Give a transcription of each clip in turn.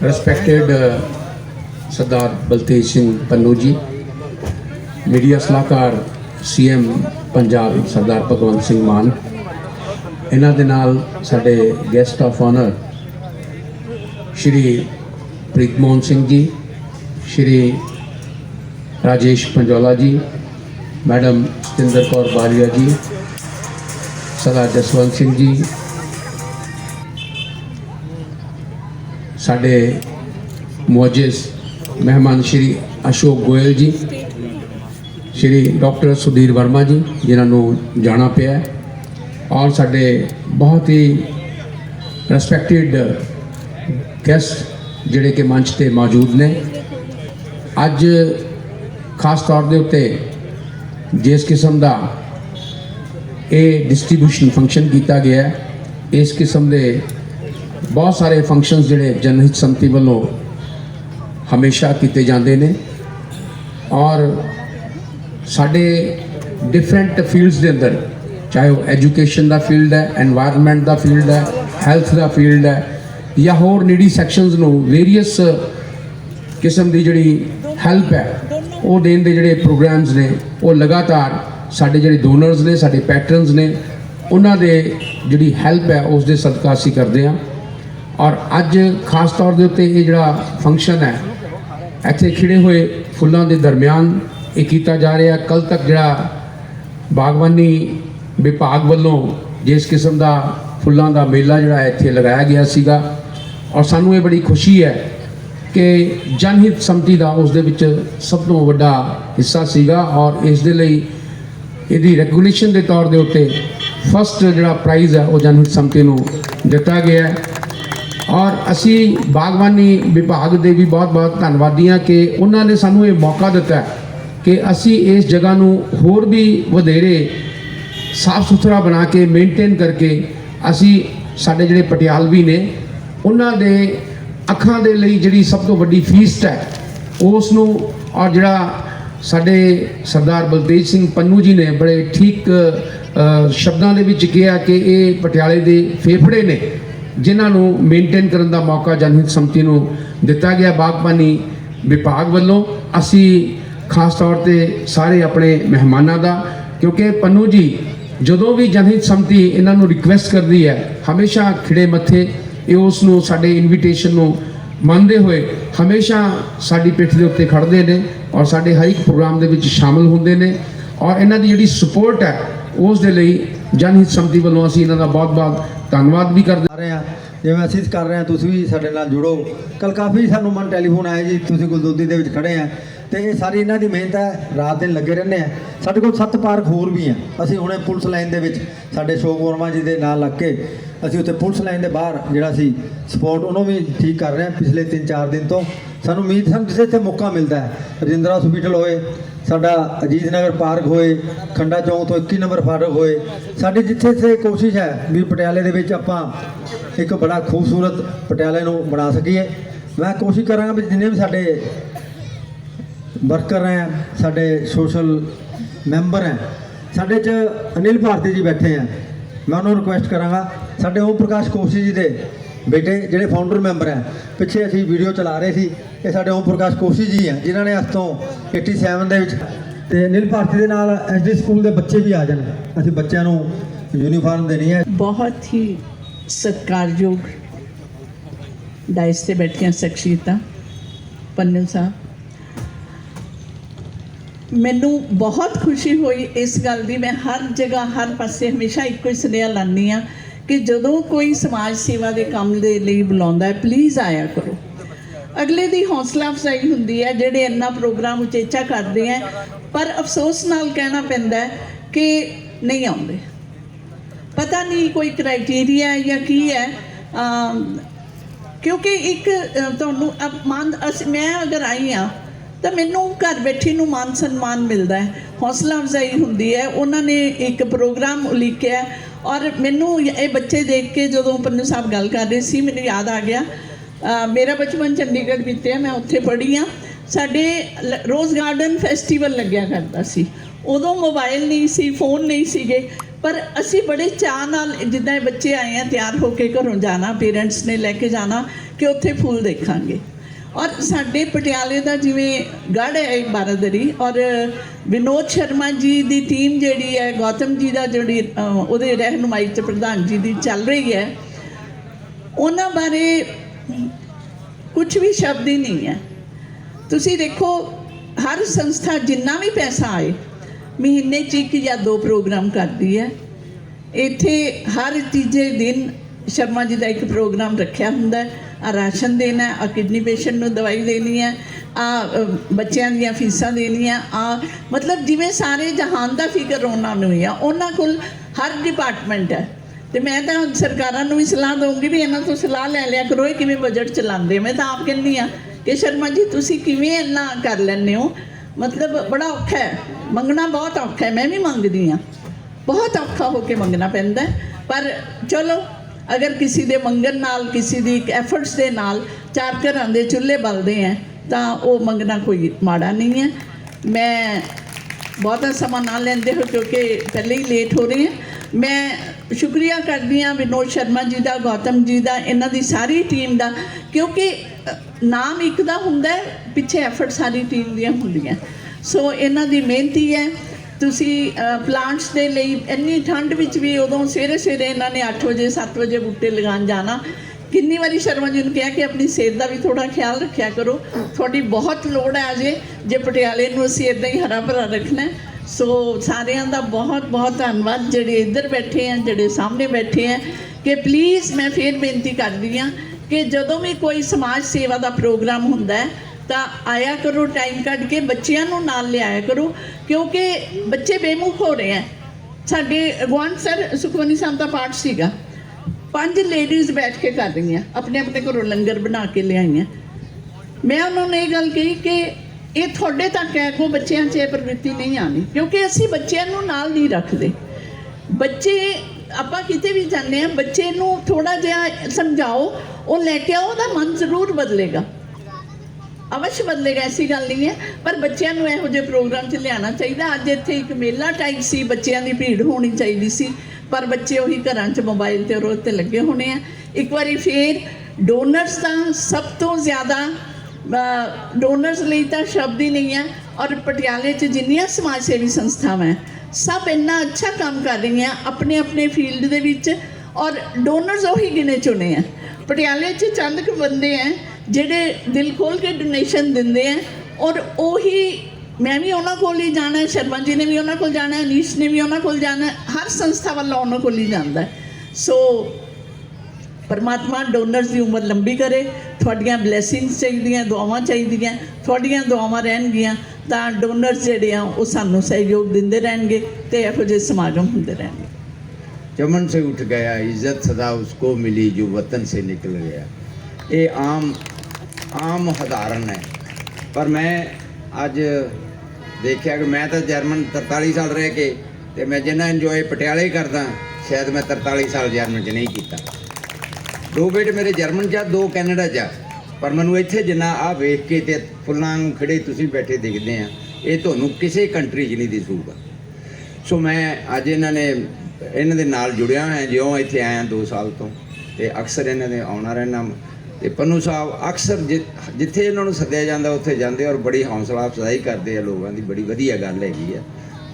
respected uh, ਸਰਦਾਰ Baltej Singh Pannu ji media ਸਲਾਹਕਾਰ CM Punjab Sardar Bhagwant Singh Mann ਇਹਨਾਂ ਦੇ ਨਾਲ ਸਾਡੇ guest of honour Shri Pritmohan Singh ji Shri Rajesh Panjola ਜੀ ਮੈਡਮ ਸਤਿੰਦਰ ਕੌਰ ਬਾਲੀਆ ਜੀ ਸਰਦਾਰ ਜਸਵੰਤ ਸਿੰਘ ਜੀ ਸਾਡੇ ਮੁਅੱਜਿਜ਼ ਮਹਿਮਾਨ ਸ਼੍ਰੀ ਅਸ਼ੋਕ ਗੋਇਲ ਜੀ, ਸ਼੍ਰੀ ਡਾਕਟਰ ਸੁਧੀਰ ਵਰਮਾ ਜੀ, ਜਿਨ੍ਹਾਂ ਨੂੰ ਜਾਣਾ ਪਿਆ ਔਰ ਸਾਡੇ ਬਹੁਤ ਹੀ ਰਿਸਪੈਕਟਿਡ ਗੈਸਟ ਜਿਹੜੇ ਕਿ ਮੰਚ ਤੇ ਮੌਜੂਦ ਨੇ। ਅੱਜ ਖਾਸ ਤੌਰ ਦੇ ਉੱਤੇ ਜਿਸ ਕਿਸਮ ਦਾ ਇਹ ਡਿਸਟ੍ਰੀਬਿਊਸ਼ਨ ਫੰਕਸ਼ਨ ਕੀਤਾ ਗਿਆ ਇਸ ਕਿਸਮ ਦੇ ਬਹੁਤ ਸਾਰੇ ਫੰਕਸ਼ਨਸ ਜਿਹੜੇ ਜਨਹਿਤ ਸੰਤੀ ਵੱਲੋਂ ਹਮੇਸ਼ਾ ਕੀਤੇ ਜਾਂਦੇ ਨੇ ਔਰ ਸਾਡੇ ਡਿਫਰੈਂਟ ਫੀਲਡਸ ਦੇ ਅੰਦਰ, ਚਾਹੇ ਉਹ ਐਜੂਕੇਸ਼ਨ ਦਾ ਫੀਲਡ ਹੈ এনवायरमेंट ਦਾ ਫੀਲਡ ਹੈ ਹੈਲਥ ਦਾ ਫੀਲਡ ਹੈ, ਜਾਂ ਹੋਰ ਨੀਡੀ ਸੈਕਸ਼ਨਸ ਨੂੰ ਵੇਰੀਅਸ ਕਿਸਮ ਦੀ ਜਿਹੜੀ ਹੈਲਪ ਹੈ, ਉਹ ਦੇਣ ਦੇ ਜਿਹੜੇ ਪ੍ਰੋਗਰਾਮਸ ਨੇ, ਉਹ ਲਗਾਤਾਰ ਸਾਡੇ ਜਿਹੜੇ ਡੋਨਰਸ ਨੇ, ਸਾਡੇ ਪੈਟਰਨਸ ਨੇ, ਉਹਨਾਂ ਦੇ ਜਿਹੜੀ ਹੈਲਪ ਹੈ, ਉਸ ਦੇ ਸਦਕਾ ਅਸੀਂ ਕਰਦੇ ਹਾਂ। ਔਰ ਅੱਜ ਖਾਸ ਤੌਰ ਦੇ ਉੱਤੇ ਇਹ ਜਿਹੜਾ ਫੰਕਸ਼ਨ ਹੈ, ਇੱਥੇ ਖਿੜੇ ਹੋਏ ਫੁੱਲਾਂ ਦੇ ਦਰਮਿਆਨ ਇਹ ਕੀਤਾ ਜਾ ਰਿਹਾ। ਕੱਲ ਤੱਕ ਜਿਹੜਾ ਬਾਗਬਾਨੀ ਵਿਭਾਗ ਵੱਲੋਂ ਜਿਸ ਕਿਸਮ ਦਾ ਫੁੱਲਾਂ ਦਾ ਮੇਲਾ ਜਿਹੜਾ ਇੱਥੇ ਲਗਾਇਆ ਗਿਆ ਸੀਗਾ, ਔਰ ਸਾਨੂੰ ਇਹ ਬੜੀ ਖੁਸ਼ੀ ਹੈ ਕਿ ਜਨਹਿਤ ਸੰਮਤੀ ਦਾ ਉਸ ਦੇ ਵਿੱਚ ਸਭ ਤੋਂ ਵੱਡਾ ਹਿੱਸਾ ਸੀਗਾ ਔਰ ਇਸ ਦੇ ਲਈ ਇਹਦੀ ਰੈਗੂਲੇਸ਼ਨ ਦੇ ਤੌਰ ਦੇ ਉੱਤੇ ਫਸਟ ਜਿਹੜਾ ਪ੍ਰਾਈਜ਼ ਹੈ, ਉਹ ਜਨਹਿਤ ਸੰਮਤੀ ਨੂੰ ਦਿੱਤਾ ਗਿਆ ਹੈ। ਔਰ ਅਸੀਂ ਬਾਗਬਾਨੀ ਵਿਭਾਗ ਦੇ ਵੀ ਬਹੁਤ-ਬਹੁਤ ਧੰਨਵਾਦੀ ਹਾਂ ਕਿ ਉਹਨਾਂ ਨੇ ਸਾਨੂੰ ਇਹ ਮੌਕਾ ਦਿੱਤਾ ਕਿ ਅਸੀਂ ਇਸ ਜਗ੍ਹਾ ਨੂੰ ਹੋਰ ਵੀ ਵਧੇਰੇ ਸਾਫ਼ ਸੁਥਰਾ ਬਣਾ ਕੇ ਮੇਨਟੇਨ ਕਰਕੇ ਅਸੀਂ ਸਾਡੇ ਜਿਹੜੇ ਪਟਿਆਲਵੀ ਨੇ, ਉਹਨਾਂ ਦੇ ਅੱਖਾਂ ਦੇ ਲਈ ਜਿਹੜੀ ਸਭ ਤੋਂ ਵੱਡੀ ਫੀਸਟ ਹੈ ਉਸ ਨੂੰ ਔਰ ਜਿਹੜਾ ਸਾਡੇ ਸਰਦਾਰ ਬਲਤੇਜ ਸਿੰਘ ਪੰਨੂ ਜੀ ਨੇ ਬੜੇ ਠੀਕ ਸ਼ਬਦਾਂ ਦੇ ਵਿੱਚ ਕਿਹਾ ਕਿ ਇਹ ਪਟਿਆਲੇ ਦੇ ਫੇਫੜੇ ਨੇ। ਜਿਨ੍ਹਾਂ ਨੂੰ ਮੇਨਟੇਨ ਕਰਨ ਦਾ ਮੌਕਾ ਜਨਹਿਤ ਸੰਮਤੀ ਨੂੰ ਦਿੱਤਾ ਗਿਆ ਬਾਗਬਾਨੀ ਵਿਭਾਗ ਵੱਲੋਂ, ਅਸੀਂ ਖਾਸ ਤੌਰ ਤੇ ਸਾਰੇ ਆਪਣੇ ਮਹਿਮਾਨਾਂ ਦਾ, ਕਿਉਂਕਿ ਪੰਨੂ ਜੀ, ਜਦੋਂ ਵੀ ਜਨਹਿਤ ਸੰਮਤੀ ਇਹਨਾਂ ਨੂੰ ਰਿਕਵੈਸਟ ਕਰਦੀ ਹੈ, ਹਮੇਸ਼ਾ ਖਿੜੇ ਮੱਥੇ, ਇਹ ਉਸ ਨੂੰ ਸਾਡੇ ਇਨਵੀਟੇਸ਼ਨ ਨੂੰ ਮੰਨਦੇ ਹੋਏ ਹਮੇਸ਼ਾ ਸਾਡੀ ਪਿੱਠ ਦੇ ਉੱਤੇ ਖੜਦੇ ਨੇ ਔਰ ਸਾਡੇ ਹਰ ਇੱਕ ਪ੍ਰੋਗਰਾਮ ਦੇ ਵਿੱਚ ਸ਼ਾਮਲ ਹੁੰਦੇ ਨੇ ਔਰ ਇਹਨਾਂ ਦੀ ਜਿਹੜੀ ਸਪੋਰਟ ਹੈ, ਉਸ ਦੇ ਲਈ ਜਨਹਿਤ ਸੰਮਤੀ ਵੱਲੋਂ ਅਸੀਂ ਇਹਨਾਂ ਦਾ ਬਹੁਤ-ਬਹੁਤ ਧੰਨਵਾਦ ਵੀ ਕਰਦੇ ਰਹੇ ਹਾਂ। ਜਿਵੇਂ ਅਸੀਂ ਕਰ ਰਹੇ ਹਾਂ, ਤੁਸੀਂ ਵੀ ਸਾਡੇ ਨਾਲ ਜੁੜੋ। ਕੱਲ ਕਾਫੀ ਸਾਨੂੰ ਮਨ ਟੈਲੀਫੋਨ ਆਇਆ ਜੀ, ਤੁਸੀਂ ਗੁਲਦੁੱਦੀ ਦੇ ਵਿੱਚ ਖੜੇ ਆ। ਤੇ ਇਹ ਸਾਰੀ ਇਹਨਾਂ ਦੀ ਮਿਹਨਤ ਹੈ, ਰਾਤ ਦਿਨ ਲੱਗੇ ਰਹਿੰਦੇ ਆ। ਸਾਡੇ ਕੋਲ ਸੱਤ ਪਾਰਕ ਹੋਰ ਵੀ ਆ। ਅਸੀਂ ਹੁਣੇ ਪੁਲਿਸ ਲਾਈਨ ਦੇ ਵਿੱਚ ਸਾਡੇ ਸ਼ੋਕ ਵਰਮਾ ਜੀ ਦੇ ਨਾਲ ਲੱਗ ਕੇ ਅਸੀਂ ਉੱਥੇ ਪੁਲਿਸ ਲਾਈਨ ਦੇ ਬਾਹਰ ਜਿਹੜਾ ਸੀ ਸਪੋਰਟ ਉਹਨੂੰ ਵੀ ਠੀਕ ਕਰ ਰਹੇ ਹਾਂ ਪਿਛਲੇ 3-4 ਦਿਨ ਤੋਂ। ਸਾਨੂੰ ਉਮੀਦ ਸਾਨੂੰ ਜਿੱਥੇ ਇੱਥੇ ਮੌਕਾ ਮਿਲਦਾ ਹੈ, ਰਜਿੰਦਰਾ ਹਸਪੀਟਲ ਹੋਏ, ਸਾਡਾ ਅਜੀਤ ਨਗਰ ਪਾਰਕ ਹੋਏ, ਖੰਡਾ ਚੌਂਕ ਤੋਂ 21 ਨੰਬਰ ਫਾਟਕ ਹੋਏ। ਸਾਡੀ ਜਿੱਥੇ ਇੱਥੇ ਕੋਸ਼ਿਸ਼ ਹੈ ਵੀ ਪਟਿਆਲੇ ਦੇ ਵਿੱਚ ਆਪਾਂ ਇੱਕ ਬੜਾ ਖੂਬਸੂਰਤ ਪਟਿਆਲੇ ਨੂੰ ਬਣਾ ਸਕੀਏ। ਮੈਂ ਕੋਸ਼ਿਸ਼ ਕਰਾਂਗਾ ਵੀ ਜਿੰਨੇ ਵੀ ਸਾਡੇ ਵਰਕਰ ਹੈ, ਸਾਡੇ ਸੋਸ਼ਲ ਮੈਂਬਰ ਹੈ। ਸਾਡੇ ਚ ਅਨਿਲ ਭਾਰਤੀ ਜੀ ਬੈਠੇ ਆ। ਮੈਂ ਉਹਨਾਂ ਨੂੰ ਰਿਕੁਐਸਟ ਕਰਾਂਗਾ, ਸਾਡੇ ਓਮ ਪ੍ਰਕਾਸ਼ ਕੋਸ਼ੀ ਜੀ ਦੇ ਬੇਟੇ, ਜਿਹੜੇ ਫਾਊਂਡਰ ਮੈਂਬਰ ਹੈ, ਪਿੱਛੇ ਅਸੀਂ ਵੀਡੀਓ ਚਲਾ ਰਹੇ ਸੀ, ਇਹ ਸਾਡੇ ਓਮ ਪ੍ਰਕਾਸ਼ ਕੋਸ਼ੀ ਜੀ ਹੈ ਜਿਨ੍ਹਾਂ ਨੇ ਅੱਜ ਤੋਂ 87 ਦੇ ਵਿੱਚ ਤੇ ਅਨਿਲ ਭਾਰਤੀ ਦੇ ਨਾਲ ਐਸਡੀ ਸਕੂਲ ਦੇ ਬੱਚੇ ਵੀ ਆ ਜਾਣ। ਅਸੀਂ ਬੱਚਿਆਂ ਨੂੰ ਯੂਨੀਫਾਰਮ ਦੇਣੀ ਹੈ। ਬਹੁਤ ਹੀ ਸਤਿਕਾਰਯੋਗ ਡਾਇਸ ਤੇ ਬੈਠੀਆਂ ਸ਼ਖਸੀਅਤਾਂ ਪੰਨੂ ਸਾਹਿਬ। ਮੈਨੂੰ ਬਹੁਤ ਖੁਸ਼ੀ ਹੋਈ ਇਸ ਗੱਲ ਦੀ। ਮੈਂ ਹਰ ਜਗ੍ਹਾ, ਹਰ ਪਾਸੇ ਹਮੇਸ਼ਾ ਇੱਕੋ ਹੀ ਸੁਨੇਹਾ ਲਾਉਂਦੀ ਆ ਕਿ ਜਦੋਂ ਕੋਈ ਸਮਾਜ ਸੇਵਾ ਦੇ ਕੰਮ ਦੇ ਲਈ ਬੁਲਾਉਂਦਾ ਹੈ ਪਲੀਜ਼ ਆਇਆ ਕਰੋ। ਅਗਲੇ ਦੀ ਹੌਸਲਾ ਅਫਜ਼ਾਈ ਹੁੰਦੀ ਹੈ, ਜਿਹੜੇ ਇੰਨਾ ਪ੍ਰੋਗਰਾਮ ਉਚੇਚਾ ਕਰਦੇ ਆ ਪਰ ਅਫਸੋਸ ਨਾਲ ਕਹਿਣਾ ਪੈਂਦਾ ਕਿ ਨਹੀਂ ਆਉਂਦੇ। ਪਤਾ ਨਹੀਂ ਕੋਈ ਕ੍ਰਾਈਟੇਰੀਆ ਹੈ ਜਾਂ ਕੀ ਹੈ। ਕਿਉਂਕਿ ਇੱਕ ਤੁਹਾਨੂੰ ਅਪ- ਮਾਨ, ਅਸੀਂ, ਮੈਂ ਅਗਰ ਆਈ ਆ ਤਾਂ ਮੈਨੂੰ ਘਰ ਬੈਠੀ ਨੂੰ ਮਾਨ ਸਨਮਾਨ ਮਿਲਦਾ ਹੈ। ਹੌਸਲਾ ਅਫਜ਼ਾਈ ਹੁੰਦੀ ਹੈ। ਉਹਨਾਂ ਨੇ ਇੱਕ ਪ੍ਰੋਗਰਾਮ ਉਲੀਕਿਆ ਔਰ ਮੈਨੂੰ ਇਹ ਬੱਚੇ ਦੇਖ ਕੇ ਜਦੋਂ ਪੰਨੂ ਸਾਹਿਬ ਗੱਲ ਕਰ ਰਹੇ ਸੀ, ਮੈਨੂੰ ਯਾਦ ਆ ਗਿਆ। ਮੇਰਾ ਬਚਪਨ ਚੰਡੀਗੜ੍ਹ ਬੀਤਿਆ, ਮੈਂ ਉੱਥੇ ਪੜ੍ਹੀ ਆ ਸਾਡੇ ਲ- ਰੋਜ਼ ਗਾਰਡਨ ਫੈਸਟੀਵਲ ਲੱਗਿਆ ਕਰਦਾ ਸੀ। ਉਦੋਂ ਮੋਬਾਈਲ ਨਹੀਂ ਸੀ, ਫੋਨ ਨਹੀਂ ਸੀਗੇ। ਪਰ ਅਸੀਂ ਬੜੇ ਚਾਅ ਨਾਲ ਜਿੱਦਾਂ ਇਹ ਬੱਚੇ ਆਏ ਆ, ਤਿਆਰ ਹੋ ਕੇ ਘਰੋਂ ਜਾਣਾ, ਪੇਰੈਂਟਸ ਨੇ ਲੈ ਕੇ ਜਾਣਾ ਕਿ ਉੱਥੇ ਫੁੱਲ ਦੇਖਾਂਗੇ। ਔਰ ਸਾਡੇ ਪਟਿਆਲੇ ਦਾ ਜਿਵੇਂ ਗੜ ਹੈ ਇੱਕ ਬਾਰਾਦਰੀ, ਔਰ ਵਿਨੋਦ ਸ਼ਰਮਾ ਜੀ ਦੀ ਟੀਮ ਜਿਹੜੀ ਹੈ, ਗੌਤਮ ਜੀ ਦਾ ਜਿਹੜੀ ਉਹਦੇ ਰਹਿਨੁਮਾਈ ਚ ਪ੍ਰਧਾਨ ਜੀ ਦੀ ਚੱਲ ਰਹੀ ਹੈ, ਉਹਨਾਂ ਬਾਰੇ ਕੁਝ ਵੀ ਸ਼ਬਦ ਹੀ ਨਹੀਂ ਹੈ। ਤੁਸੀਂ ਦੇਖੋ, ਹਰ ਸੰਸਥਾ ਜਿੰਨਾ ਵੀ ਪੈਸਾ ਆਏ, ਮਹੀਨੇ 'ਚ ਇੱਕ ਜਾਂ ਦੋ ਪ੍ਰੋਗਰਾਮ ਕਰਦੀ ਹੈ। ਇੱਥੇ ਹਰ ਤੀਜੇ ਦਿਨ ਸ਼ਰਮਾ ਜੀ ਦਾ ਇੱਕ ਪ੍ਰੋਗਰਾਮ ਰੱਖਿਆ ਹੁੰਦਾ ਹੈ। ਆ ਰਾਸ਼ਨ ਦੇਣਾ ਆ ਕਿਡਨੀ ਪੇਸ਼ੈਂਟ ਨੂੰ ਦਵਾਈ ਦੇਣੀ ਹੈ ਆ ਬੱਚਿਆਂ ਦੀਆਂ ਫੀਸਾਂ ਦੇਣੀਆਂ ਆ ਮਤਲਬ ਜਿਵੇਂ ਸਾਰੇ ਜਹਾਨ ਦਾ ਫਿਕਰ ਉਹਨਾਂ ਨੂੰ ਹੀ ਆ, ਉਹਨਾਂ ਕੋਲ ਹਰ ਡਿਪਾਰਟਮੈਂਟ ਹੈ। ਤੇ ਮੈਂ ਤਾਂ ਸਰਕਾਰਾਂ ਨੂੰ ਵੀ ਸਲਾਹ ਦਊਂਗੀ ਵੀ ਇਹਨਾਂ ਤੋਂ ਸਲਾਹ ਲੈ ਲਿਆ ਕਰੋ, ਇਹ ਕਿਵੇਂ ਬਜਟ ਚਲਾਉਂਦੇ ਮੈਂ ਤਾਂ ਆਪ ਕਹਿੰਦੀ ਆ ਕਿ ਸ਼ਰਮਾ ਜੀ, ਤੁਸੀਂ ਕਿਵੇਂ ਇੰਨਾ ਕਰ ਲੈਂਦੇ ਹੋ? ਮਤਲਬ ਬੜਾ ਔਖਾ ਹੈ, ਮੰਗਣਾ ਬਹੁਤ ਔਖਾ ਹੈ, ਮੈਂ ਵੀ ਮੰਗਦੀ ਆ ਬਹੁਤ ਔਖਾ ਹੋ ਕੇ ਮੰਗਣਾ ਪੈਂਦਾ ਪਰ ਚਲੋ ਅਗਰ ਕਿਸੇ ਦੇ ਮੰਗਣ ਨਾਲ, ਕਿਸੇ ਦੀ ਐਫਰਟਸ ਦੇ ਨਾਲ ਚਾਰ ਘਰਾਂ ਦੇ ਚੁੱਲ੍ਹੇ ਬਲਦੇ ਆ ਤਾਂ ਉਹ ਮੰਗਣਾ ਕੋਈ ਮਾੜਾ ਨਹੀਂ ਹੈ ਮੈਂ ਬਹੁਤਾ ਸਮਾਂ ਨਾ ਲੈਂਦੇ ਹੋ ਕਿਉਂਕਿ ਪਹਿਲੇ ਹੀ ਲੇਟ ਹੋ ਰਹੇ ਹਾਂ ਮੈਂ ਸ਼ੁਕਰੀਆ ਕਰਦੀ ਹਾਂ ਵਿਨੋਦ ਸ਼ਰਮਾ ਜੀ ਦਾ, ਗੌਤਮ ਜੀ ਦਾ, ਇਹਨਾਂ ਦੀ ਸਾਰੀ ਟੀਮ ਦਾ, ਕਿਉਂਕਿ ਨਾਮ ਇੱਕ ਦਾ ਹੁੰਦਾ ਪਿੱਛੇ ਐਫਰਟ ਸਾਰੀ ਟੀਮ ਦੀਆਂ ਹੁੰਦੀਆਂ। ਸੋ ਇਹਨਾਂ ਦੀ ਮਿਹਨਤੀ ਹੈ ਤੁਸੀਂ ਪਲਾਂਟਸ ਦੇ ਲਈ ਇੰਨੀ ਠੰਡ ਵਿੱਚ ਵੀ ਉਦੋਂ ਸਵੇਰੇ ਸਵੇਰੇ ਇਹਨਾਂ ਨੇ 8 ਵਜੇ 7 ਵਜੇ ਬੂਟੇ ਲਗਾਉਣ ਜਾਣਾ। ਕਿੰਨੀ ਵਾਰੀ ਸ਼ਰਮਾ ਜੀ ਨੂੰ ਕਿਹਾ ਕਿ ਆਪਣੀ ਸਿਹਤ ਦਾ ਵੀ ਥੋੜਾ ਖਿਆਲ ਰੱਖਿਆ ਕਰੋ। ਤੁਹਾਡੀ ਬਹੁਤ ਲੋੜ ਹੈ ਅਜੇ। ਜੇ ਪਟਿਆਲੇ ਨੂੰ ਅਸੀਂ ਇਦਾਂ ਹੀ ਹਰਾ ਭਰਾ ਰੱਖਣਾ ਸੋ ਸਾਰਿਆਂ ਦਾ ਬਹੁਤ ਬਹੁਤ ਧੰਨਵਾਦ। ਜਿਹੜੇ ਇੱਧਰ ਬੈਠੇ ਆ, ਜਿਹੜੇ ਸਾਹਮਣੇ ਬੈਠੇ ਆ, ਕਿ ਪਲੀਜ਼ ਮੈਂ ਫੇਰ ਬੇਨਤੀ ਕਰਦੀ ਆ ਕਿ ਜਦੋਂ ਵੀ ਕੋਈ ਸਮਾਜ ਸੇਵਾ ਦਾ ਪ੍ਰੋਗਰਾਮ ਹੁੰਦਾ ਹੈ ਤਾਂ ਆਇਆ ਕਰੋ ਟਾਈਮ ਕੱਢ ਕੇ ਬੱਚਿਆਂ ਨੂੰ ਨਾਲ ਲਿਆਇਆ ਕਰੋ, ਕਿਉਂਕਿ ਬੱਚੇ ਬੇਮੁਖ ਹੋ ਰਹੇ ਆ। ਸਾਡੇ ਗਵਾਂਡ ਸਰ ਸੁਖਮਨੀ ਸਾਹਿਬ ਦਾ ਪਾਠ ਸੀਗਾ। ਪੰਜ ਲੇਡੀਜ਼ ਬੈਠ ਕੇ ਕਰ ਰਹੀਆਂ, ਆਪਣੇ ਆਪਣੇ ਘਰੋਂ ਲੰਗਰ ਬਣਾ ਕੇ ਲਿਆਈਆਂ। ਮੈਂ ਉਹਨਾਂ ਨੂੰ ਇਹ ਗੱਲ ਕਹੀ ਕਿ ਇਹ ਤੁਹਾਡੇ ਤੱਕ ਹੈ ਕੋ ਬੱਚਿਆਂ 'ਚ ਇਹ ਪ੍ਰਵਿਰਤੀ ਨਹੀਂ ਆਣੀ ਕਿਉਂਕਿ ਅਸੀਂ ਬੱਚਿਆਂ ਨੂੰ ਨਾਲ ਨਹੀਂ ਰੱਖਦੇ। ਬੱਚੇ, ਆਪਾਂ ਕਿਤੇ ਵੀ ਜਾਂਦੇ ਆ ਬੱਚੇ ਨੂੰ ਥੋੜਾ ਜਿਹਾ ਸਮਝਾਓ, ਉਹ ਲੈ ਕੇ ਆਓ, ਉਹਦਾ ਮਨ ਜ਼ਰੂਰ ਬਦਲੇਗਾ। ਅਵਸ਼ ਬਦਲੇਗਾ ਐਸੀ ਗੱਲ ਨਹੀਂ ਹੈ, ਪਰ ਬੱਚਿਆਂ ਨੂੰ ਇਹੋ ਜਿਹੇ ਪ੍ਰੋਗਰਾਮ 'ਚ ਲਿਆਉਣਾ ਚਾਹੀਦਾ। ਅੱਜ ਇੱਥੇ ਇੱਕ ਮੇਲਾ ਟਾਈਪ ਸੀ, ਬੱਚਿਆਂ ਦੀ ਭੀੜ ਹੋਣੀ ਚਾਹੀਦੀ ਸੀ, ਪਰ ਬੱਚੇ ਉਹੀ ਘਰਾਂ 'ਚ ਮੋਬਾਈਲ ਤੇ ਰੋਜ਼ ਤੇ ਲੱਗੇ ਹੋਣੇ ਆ। ਇੱਕ ਵਾਰੀ ਫੇਰ ਡੋਨਰਸ ਤਾਂ ਸਭ ਤੋਂ ਜ਼ਿਆਦਾ ਡੋਨਰਸ ਲਈ ਤਾਂ ਸ਼ਬਦ ਹੀ ਨਹੀਂ ਹੈ, ਔਰ ਪਟਿਆਲੇ 'ਚ ਜਿੰਨੀਆਂ ਸਮਾਜ ਸੇਵੀ ਸੰਸਥਾਵਾਂ ਸਭ ਇੰਨਾ ਅੱਛਾ ਕੰਮ ਕਰ ਰਹੀਆਂ ਆਪਣੇ ਆਪਣੇ ਫੀਲਡ ਦੇ ਵਿੱਚ, ਔਰ ਡੋਨਰਸ ਉਹੀ ਗਿਣੇ ਚੁਣੇ ਆ। ਪਟਿਆਲੇ 'ਚ ਚੰਦ ਕੁ ਬੰਦੇ ਆ ਜਿਹੜੇ ਦਿਲ ਖੋਲ ਕੇ ਡੋਨੇਸ਼ਨ ਦਿੰਦੇ ਆ ਔਰ ਉਹੀ ਮੈਂ ਵੀ ਉਹਨਾਂ ਕੋਲ ਹੀ ਜਾਣਾ ਹੈ ਸ਼ਰਮਾ ਜੀ ਨੇ ਵੀ ਉਹਨਾਂ ਕੋਲ ਜਾਣਾ ਹੈ ਅਨੀਸ਼ ਨੇ ਵੀ ਉਹਨਾਂ ਕੋਲ ਜਾਣਾ ਹੈ ਹਰ ਸੰਸਥਾ ਵੱਲੋਂ ਉਹਨਾਂ ਕੋਲ ਹੀ ਜਾਂਦਾ ਹੈ ਸੋ ਪਰਮਾਤਮਾ ਡੋਨਰਸ ਦੀ ਉਮਰ ਲੰਬੀ ਕਰੇ ਤੁਹਾਡੀਆਂ ਬਲੇਸਿੰਗਸ ਚਾਹੀਦੀਆਂ ਦੁਆਵਾਂ ਚਾਹੀਦੀਆਂ ਤੁਹਾਡੀਆਂ ਦੁਆਵਾਂ ਰਹਿਣਗੀਆਂ ਤਾਂ ਡੋਨਰਸ ਜਿਹੜੇ ਆ ਉਹ ਸਾਨੂੰ ਸਹਿਯੋਗ ਦਿੰਦੇ ਰਹਿਣਗੇ ਤੇ ਇਹੋ ਜਿਹੇ ਸਮਾਗਮ ਹੁੰਦੇ ਰਹਿਣਗੇ चमन से उठ गया इज्जत सदा उसको मिली जो वतन से निकल गया ਇਹ ਆਮ ਆਮ ਉਦਾਹਰਨ ਹੈ। ਪਰ ਮੈਂ ਅੱਜ ਦੇਖਿਆ ਕਿ ਮੈਂ ਤਾਂ ਜਰਮਨ 43 ਸਾਲ ਰਹਿ ਕੇ ਤੇ ਮੈਂ ਜਿੰਨਾ ਇੰਜੋਏ ਪਟਿਆਲੇ ਹੀ ਕਰਦਾ, ਸ਼ਾਇਦ ਮੈਂ 43 ਸਾਲ ਜਰਮਨ 'ਚ ਨਹੀਂ ਕੀਤਾ। ਦੋ ਬੇਟੇ ਮੇਰੇ ਜਰਮਨ 'ਚ ਆ, ਦੋ ਕੈਨੇਡਾ 'ਚ ਆ। ਪਰ ਮੈਨੂੰ ਇੱਥੇ ਜਿੰਨਾ ਆ ਵੇਖ ਕੇ ਤੇ ਫੁੱਲਾਂ ਨੂੰ ਖੜੇ ਤੁਸੀਂ ਬੈਠੇ ਦੇਖਦੇ ਆ, ਇਹ ਤੁਹਾਨੂੰ ਕਿਸੇ ਕੰਟਰੀ 'ਚ ਨਹੀਂ ਦਿਸੂਗਾ। ਸੋ ਮੈਂ ਅੱਜ ਇਹਨਾਂ ਨੇ, ਇਹਨਾਂ ਦੇ ਨਾਲ ਜੁੜਿਆ ਹੋਇਆ, ਜਿਉਂ ਇੱਥੇ ਆਇਆ 2 ਸਾਲ ਤੋਂ। ਤੇ ਅਕਸਰ ਇਹਨਾਂ ਦੇ ਆਉਣਾ ਰਹਿਣਾ ਤੇ ਪੰਨੂ ਸਾਹਿਬ, ਅਕਸਰ ਜਿ- ਜਿੱਥੇ ਇਹਨਾਂ ਨੂੰ ਸੱਦਿਆ ਜਾਂਦਾ, ਉੱਥੇ ਜਾਂਦੇ ਔਰ ਬੜੀ ਹੌਸਲਾ ਅਫਜ਼ਾਈ ਕਰਦੇ ਆ ਲੋਕਾਂ ਦੀ, ਬੜੀ ਵਧੀਆ ਗੱਲ ਹੈਗੀ ਆ।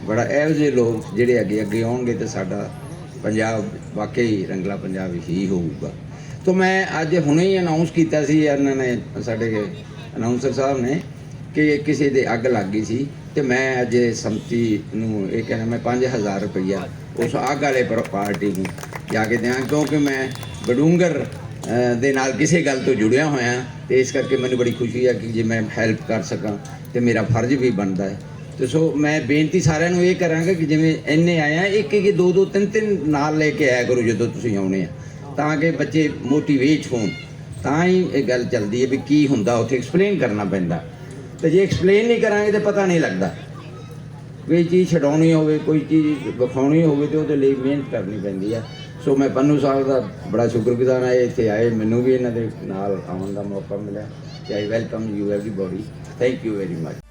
ਬੜਾ ਇਹੋ ਜਿਹੇ ਲੋਕ ਜਿਹੜੇ ਅੱਗੇ ਅੱਗੇ ਆਉਣਗੇ ਤੇ ਸਾਡਾ ਪੰਜਾਬ ਵਾਕਈ ਰੰਗਲਾ ਪੰਜਾਬ ਹੀ ਹੋਊਗਾ। ਤੋਂ ਮੈਂ ਅੱਜ ਹੁਣੇ ਹੀ ਅਨਾਉਂਸ ਕੀਤਾ ਸੀ, ਇਹਨਾਂ ਨੇ, ਸਾਡੇ ਅਨਾਉਂਸਰ ਸਾਹਿਬ ਨੇ, ਕਿ ਕਿਸੇ ਦੇ ਅੱਗ ਲੱਗ ਗਈ ਸੀ ਤੇ ਮੈਂ ਅੱਜ ਸੰਮਤੀ ਨੂੰ ਇਹ ਕਹਿੰਦਾ ਮੈਂ 5000 ਰੁਪਈਆ ਉਸ ਅੱਗ ਵਾਲੇ ਪਾਰਟੀ ਨੂੰ ਜਾ ਕੇ ਦਿਆਂ, ਕਿਉਂਕਿ ਮੈਂ ਬਡੂੰਗਰ ਦੇ ਨਾਲ ਕਿਸੇ ਗੱਲ ਤੋਂ ਜੁੜਿਆ ਹੋਇਆ ਤੇ ਇਸ ਕਰਕੇ ਮੈਨੂੰ ਬੜੀ ਖੁਸ਼ੀ ਹੈ ਕਿ ਜੇ ਮੈਂ ਹੈਲਪ ਕਰ ਸਕਾਂ ਤੇ ਮੇਰਾ ਫਰਜ਼ ਵੀ ਬਣਦਾ ਹੈ। ਤੇ ਸੋ ਮੈਂ ਬੇਨਤੀ ਸਾਰਿਆਂ ਨੂੰ ਇਹ ਕਰਾਂਗਾ ਕਿ ਜਿਵੇਂ ਇੰਨੇ ਆਇਆ ਇੱਕ ਇੱਕ ਦੋ ਦੋ ਤਿੰਨ ਤਿੰਨ ਨਾਲ ਲੈ ਕੇ ਆਇਆ ਕਰੋ ਜਦੋਂ ਤੁਸੀਂ ਆਉਣੇ ਆ। ਤਾਂ ਕਿ ਬੱਚੇ ਮੋਟੀਵੇਟ ਹੋਣ। ਤਾਂ ਹੀ ਇਹ ਗੱਲ ਚੱਲਦੀ ਹੈ ਵੀ ਕੀ ਹੁੰਦਾ, ਉੱਥੇ ਐਕਸਪਲੇਨ ਕਰਨਾ ਪੈਂਦਾ। ਤੇ ਜੇ ਐਕਸਪਲੇਨ ਨਹੀਂ ਕਰਾਂਗੇ ਤਾਂ ਪਤਾ ਨਹੀਂ ਲੱਗਦਾ। ਕੋਈ ਚੀਜ਼ ਛਡਾਉਣੀ ਹੋਵੇ, ਕੋਈ ਚੀਜ਼ ਵਿਖਾਉਣੀ ਹੋਵੇ ਤੇ ਉਹਦੇ ਲਈ ਮਿਹਨਤ ਕਰਨੀ ਪੈਂਦੀ ਆ। ਸੋ ਮੈਂ ਪੰਨੂ ਸਾਹਿਬ ਦਾ ਬੜਾ ਸ਼ੁਕਰਗੁਜ਼ਾਰ ਹਾਂ ਇੱਥੇ ਆਏ। ਮੈਨੂੰ ਵੀ ਇਹਨਾਂ ਦੇ ਨਾਲ ਆਉਣ ਦਾ ਮੌਕਾ ਮਿਲਿਆ। ਤੇ I welcome you everybody thank you very much